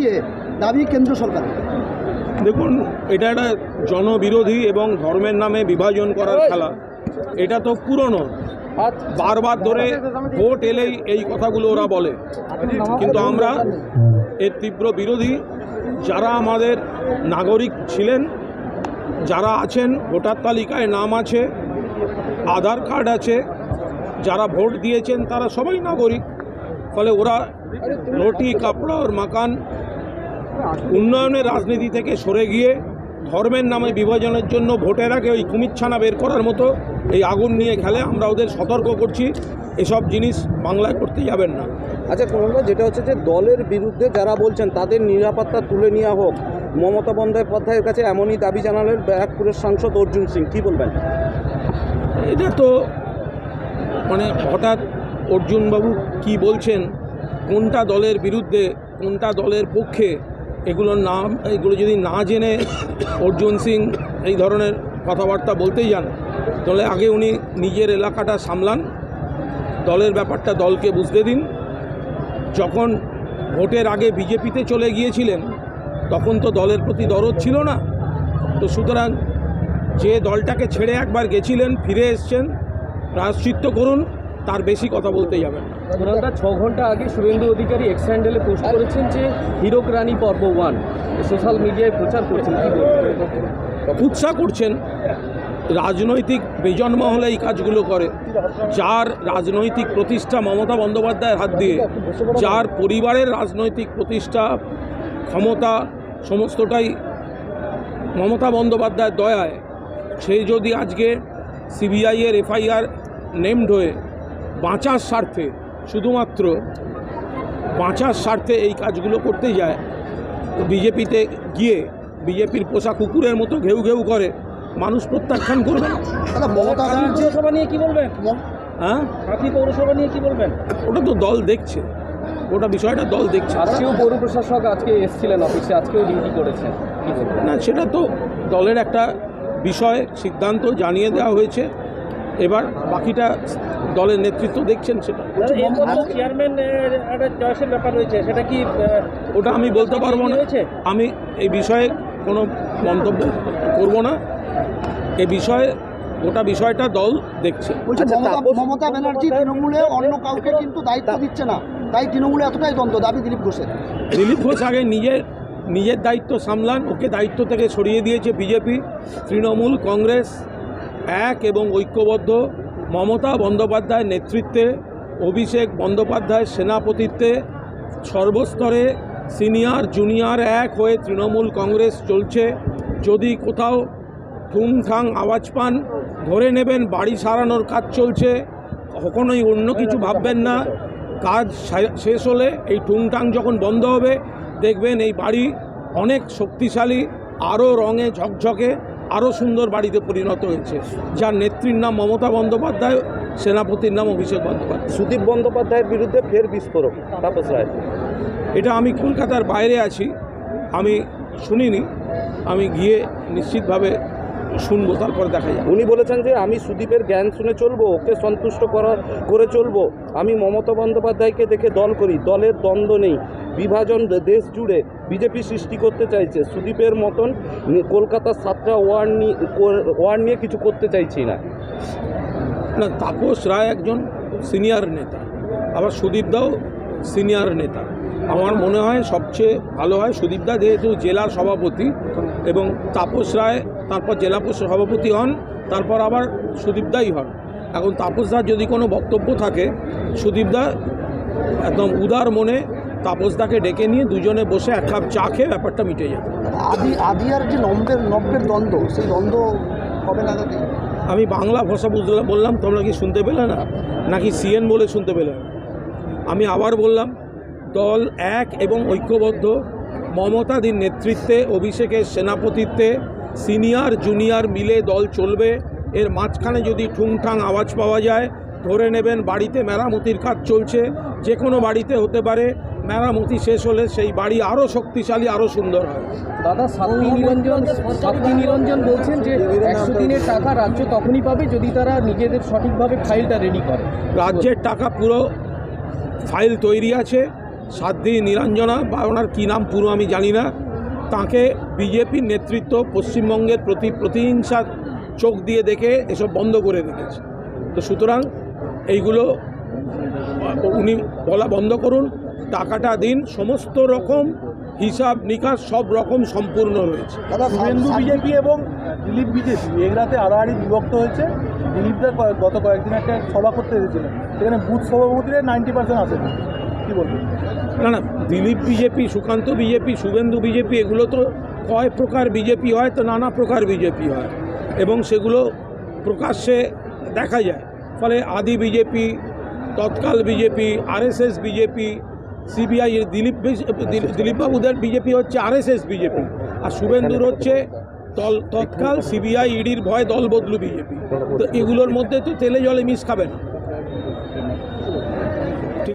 দিয়ে দাবি কেন্দ্র সরকার। দেখুন এটা একটা জনবিরোধী এবং ধর্মের নামে বিভাজন করার খেলা। এটা তো পুরনো। বারবার ধরে ভোট এলেই এই কথাগুলো ওরা বলে। কিন্তু আমরা এর তীব্র বিরোধী যারা আমাদের নাগরিক ছিলেন যারা আছেন ভোটার তালিকায় নাম আছে আধার কার্ড আছে যারা ভোট দিয়েছেন তারা সবাই নাগরিক। ফলে ওরা রুটি কাপড় মাকান উন্নয়নের রাজনীতি থেকে সরে গিয়ে ধর্মের নামে বিভাজনের জন্য ভোটের আগে ওই কুমিরছানা বের করার মতো এই আগুন নিয়ে খেলে আমরা ওদের সতর্ক করছি। এসব জিনিস বাংলায় করতে যাবেন না। আচ্ছা কুণালদা যেটা হচ্ছে যে দলের বিরুদ্ধে যারা বলছেন তাদের নিরাপত্তা তুলে নেওয়া হোক। মমতা বন্দ্যোপাধ্যায়ের কাছে এমনই দাবি জানালেন ব্যারাকপুরের সাংসদ অর্জুন সিং। কী বলবেন? এটা তো মানে হঠাৎ অর্জুনবাবু কি বলছেন কোনটা দলের বিরুদ্ধে কোনটা দলের পক্ষে এগুলোর নাম, এগুলো যদি না জেনে অর্জুন সিং এই ধরনের কথাবার্তা বলতেই যান, তাহলে আগে উনি নিজের এলাকাটা সামলান, দলের ব্যাপারটা দলকে বুঝতে দিন। যখন ভোটের আগে বিজেপিতে চলে গিয়েছিলেন, তখন তো দলের প্রতি দরদ ছিল না। তো সুতরাং যে দলটাকে ছেড়ে একবার গেছিলেন, ফিরে এসছেন, প্রায়শ্চিত্ত করুন। তার বেশি কথা বলতে যাবেন না। ছ ঘণ্টা আগে শুভেন্দু অধিকারী এক্স হ্যান্ডেলে পোস্ট করেছেন যে হিরক রানী পর্ব ওয়ান সোশ্যাল মিডিয়ায় প্রচার করছেন কি উৎসাহ করছেন রাজনৈতিক বেজন্মা হলে এই কাজগুলো করে যার রাজনৈতিক প্রতিষ্ঠা মমতা বন্দ্যোপাধ্যায়ের হাত দিয়ে যার পরিবারের রাজনৈতিক প্রতিষ্ঠা ক্ষমতা সমস্তটাই মমতা বন্দ্যোপাধ্যায়ের দয়ায় সে যদি আজকে সিবিআইয়ের এফআইআর নেমড হয়ে বাঁচার স্বার্থে শুধুমাত্র বাঁচার স্বার্থে এই কাজগুলো করতে যায়। বিজেপিতে গিয়ে বিজেপির পোষা কুকুরের মতো ঘেউ ঘেউ করে মানুষ প্রত্যাখ্যান করবে না। মমতা পৌরসভা নিয়ে কি বলবেন? হ্যাঁ? কাকি পৌরসভা নিয়ে কি বলবেন? ওটা তো দল দেখছে। ওটা বিষয়টা দল দেখছে। আজকেও পৌর প্রশাসক আজকে এসেছিলেন অফিসে আজকেও ডিউটি করেছেন। না সেটা তো দলের একটা বিষয় সিদ্ধান্ত জানিয়ে দেওয়া হয়েছে। এবার বাকিটা দলের নেতৃত্ব দেখছেন সেটা। চেয়ারম্যান একটা চয়েসের ব্যাপার রয়েছে সেটা কি ওটা আমি বলতে পারব না। হয়েছে? আমি এই বিষয়ে কোনো মন্তব্য করব না। এ বিষয়ে গোটা বিষয়টা দল দেখছে। বলছি আচ্ছা, মমতা মমতা ব্যানার্জি তৃণমূলে অন্য কাউকে কিন্তু দায়িত্ব দিচ্ছে না। তাই তৃণমূলে এতটাই দ্বন্দ্ব দাবি দিলীপ ঘোষের। দিলীপ ঘোষ আগে নিজের নিজের দায়িত্ব সামলান ওকে দায়িত্ব থেকে সরিয়ে দিয়েছে বিজেপি তৃণমূল কংগ্রেস। এক এবং ঐক্যবদ্ধ মমতা বন্দ্যোপাধ্যায়ের নেতৃত্বে, অভিষেক বন্দ্যোপাধ্যায়ের সেনাপতিত্বে সর্বস্তরে সিনিয়র, জুনিয়র এক হয়ে তৃণমূল কংগ্রেস চলছে। যদি কোথাও ঠুংঠাং আওয়াজ পান, ধরে নেবেন বাড়ি সারানোর কাজ চলছে। কখনোই অন্য কিছু ভাববেন না। কাজ শেষ হলে এই টুংটাং যখন বন্ধ হবে, দেখবেন এই বাড়ি অনেক শক্তিশালী, আরও রঙে ঝকঝকে আরও সুন্দর বাড়িতে পরিণত হয়েছে। যার নেত্রীর নাম মমতা বন্দ্যোপাধ্যায় সেনাপতির নাম অভিষেক বন্দ্যোপাধ্যায়। সুদীপ বন্দ্যোপাধ্যায়ের বিরুদ্ধে ফের বিস্ফোরক তাপস রায়। এটা আমি কলকাতার বাইরে আছি আমি শুনিনি আমি গিয়ে নিশ্চিতভাবে শুনব তারপর দেখা যাবে। উনি বলেছেন যে আমি সুদীপের জ্ঞান শুনে চলবো ওকে সন্তুষ্ট করা করে চলবো। আমি মমতা বন্দ্যোপাধ্যায়কে দেখে দল করি দলের দ্বন্দ্ব নেই। বিভাজন দেশ জুড়ে বিজেপি সৃষ্টি করতে চাইছে। সুদীপের মতন কলকাতার সাতটা ওয়ার্ড নিয়ে ওয়ার্ড নিয়ে কিছু করতে চাইছি না। না, তাপস রায় একজন সিনিয়র নেতা। আবার সুদীপদাও সিনিয়র নেতা। আমার মনে হয় সবচেয়ে ভালো হয় সুদীপদা যেহেতু জেলার সভাপতি এবং তাপস রায় তারপর জেলা সভাপতি হন, তারপর আবার সুদীপদাই হন। এখন তাপসদার যদি কোনো বক্তব্য থাকে সুদীপদা একদম উদার মনে তাপসদাকে ডেকে নিয়ে দুজনে বসে এক কাপ চা খেয়ে ব্যাপারটা মিটে যাবে আদি আদি আর যে নম্বের নব্যের দ্বন্দ্ব সেই দ্বন্দ্ব কবে নাগাদ আমি বাংলা ভাষা বুঝতে বললাম তোমরা কি শুনতে পেলে না? নাকি সিএন বলে শুনতে পেলে না? আমি আবার বললাম দল এক এবং ঐক্যবদ্ধ মমতাদির নেতৃত্বে অভিষেকের সেনাপতিত্বে সিনিয়র জুনিয়র মিলে দল চলবে। এর মাঝখানে যদি ঠুংঠাং আওয়াজ পাওয়া যায় ধরে নেবেন বাড়িতে মেরামতির কাজ চলছে যে কোনো বাড়িতে হতে পারে মেরামতি শেষ হলে সেই বাড়ি আরও শক্তিশালী আরও সুন্দর হয়। দাদা সাতটি নিরঞ্জন বলছেন যে একশো দিনের টাকা রাজ্য তখনই পাবে যদি তারা নিজেদের সঠিকভাবে ফাইলটা রেডি করে। রাজ্যের টাকা পুরো ফাইল তৈরি আছে। সাধ্বী নিরঞ্জনা বা ওনার কী নাম পুরো আমি জানি না। তাকে বিজেপির নেতৃত্ব পশ্চিমবঙ্গের প্রতি প্রতিহিংসার চোখ দিয়ে দেখে এসব বন্ধ করে রেখেছে। তো সুতরাং এইগুলো উনি বলা বন্ধ করুন। টাকাটা দিন সমস্ত রকম হিসাব নিকাশ সব রকম সম্পূর্ণ রয়েছে। শুভেন্দু বিজেপি এবং দিলীপ বিজেপি এগুলাতে আড়াআড়ি বিভক্ত হয়েছে। দিলীপদা ক- গত কয়েকদিন একটা সভা করতে এসেছিলেন। সেখানে বুথ সভাপতিরা নাইনটি পার্সেন্ট আসেন কী বলবেন না না Dilip BJP Sukanta BJP Suvendu BJP এগুলো তো কয় প্রকার বিজেপি হয় তো নানা প্রকার বিজেপি হয়। এবং সেগুলো প্রকাশ্যে দেখা যায়। ফলে আদি বিজেপি তৎকাল BJP RSS BJP CBI Dilip দিলীপবাবুদের BJP. হচ্ছে আরএসএস বিজেপি। আর শুভেন্দুর হচ্ছে তল তৎকাল সিবিআই ইডির ভয় দল বদলু বিজেপি। তো এগুলোর মধ্যে তো তেলে জলে মিশ খাবে না।